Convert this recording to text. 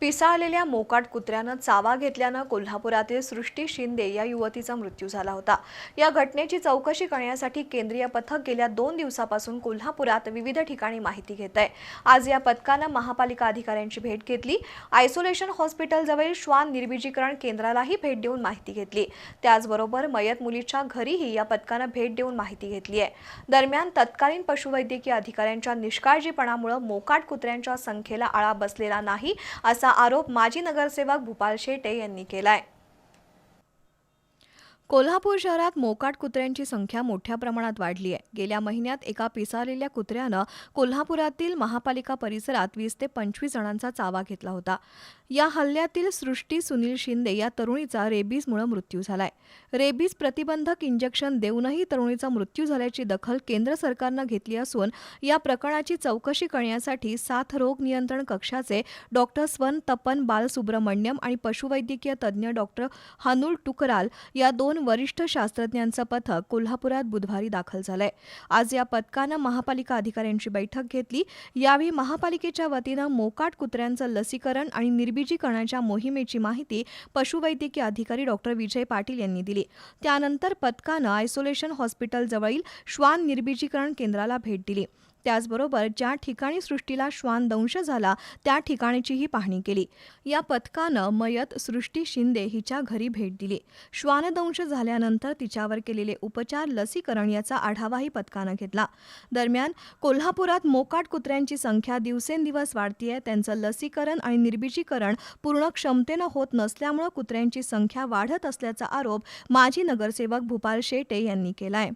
पिसाळलेल्या मोकाट कुत्र्यानं चावा घेतल्यानं कोल्हापुरातील सृष्टी शिंदे या युवतीचा मृत्यू झाला होता. या घटनेची चौकशी करण्यासाठी केंद्रीय पथक गेल्या दोन दिवसापासून कोल्हापुरात विविध ठिकाणी माहिती घेत आहे. आज या पथकानं महापालिका अधिकाऱ्यांची भेट घेतली. आयसोलेशन हॉस्पिटलजवळील श्वान निर्बिजीकरण केंद्रालाही भेट देऊन माहिती घेतली. त्याचबरोबर मयत मुलीच्या घरीही या पथकानं भेट देऊन माहिती घेतली आहे. दरम्यान तत्कालीन पशुवैद्यकीय अधिकाऱ्यांच्या निष्काळजीपणामुळे मोकाट कुत्र्यांच्या संख्येला आळा बसलेला नाही असा आरोप माजी नगरसेवक भूपाल शेटे यांनी केलाय. कोल्हापूर शहरात मोकाट कुत्र्यांची संख्या मोठ्या प्रमाणात वाढली आहे. गेल्या महिन्यात एका पिसारलेल्या कुत्र्यानं कोल्हापुरातील महापालिका परिसरात वीस ते पंचवीस जणांचा चावा घेतला होता. या हल्ल्यातील सृष्टी सुनील शिंदे या तरुणीचा रेबीजमुळे मृत्यू झालाय. रेबीज प्रतिबंधक इंजेक्शन देऊनही तरुणीचा मृत्यू झाल्याची दखल केंद्र सरकारनं घेतली असून या प्रकरणाची चौकशी करण्यासाठी साथ रोग नियंत्रण कक्षाचे डॉक्टर स्वन तपन बालसुब्रमण्यम आणि पशुवैद्यकीय तज्ज्ञ डॉक्टर हनुल टुकराल या दोन वरिष्ठ शास्त्रज्ञांचं पथक कोल्हापुरात बुधवारी दाखल झालंय. आज या पथकानं महापालिका अधिकाऱ्यांची बैठक घेतली. यावेळी महापालिकेच्या वतीनं मोकाट कुत्र्यांचं लसीकरण आणि निर्बीजीकरणाच्या मोहिमेची माहिती पशुवैद्यकीय अधिकारी डॉक्टर विजय पाटील यांनी दिली. त्यानंतर पथकानं आयसोलेशन हॉस्पिटलजवळील श्वान निर्बीजीकरण केंद्राला भेट दिली. त्याचबरोबर ज्या ठिकाणी सृष्टीला श्वान दंश झाला त्या ठिकाणीचीही पाहणी केली. या पथकानं मयत सृष्टी शिंदे हिच्या घरी भेट दिली. श्वानदंश झाल्यानंतर तिच्यावर केलेले उपचार लसीकरण याचा आढावाही पथकानं घेतला. दरम्यान कोल्हापुरात मोकाट कुत्र्यांची संख्या दिवसेंदिवस वाढतीये त्यांचं लसीकरण आणि निर्बीजीकरण पूर्ण क्षमतेनं होत नसल्यामुळे कुत्र्यांची संख्या वाढत असल्याचा आरोप माजी नगरसेवक भूपाल शेटे यांनी केलाय.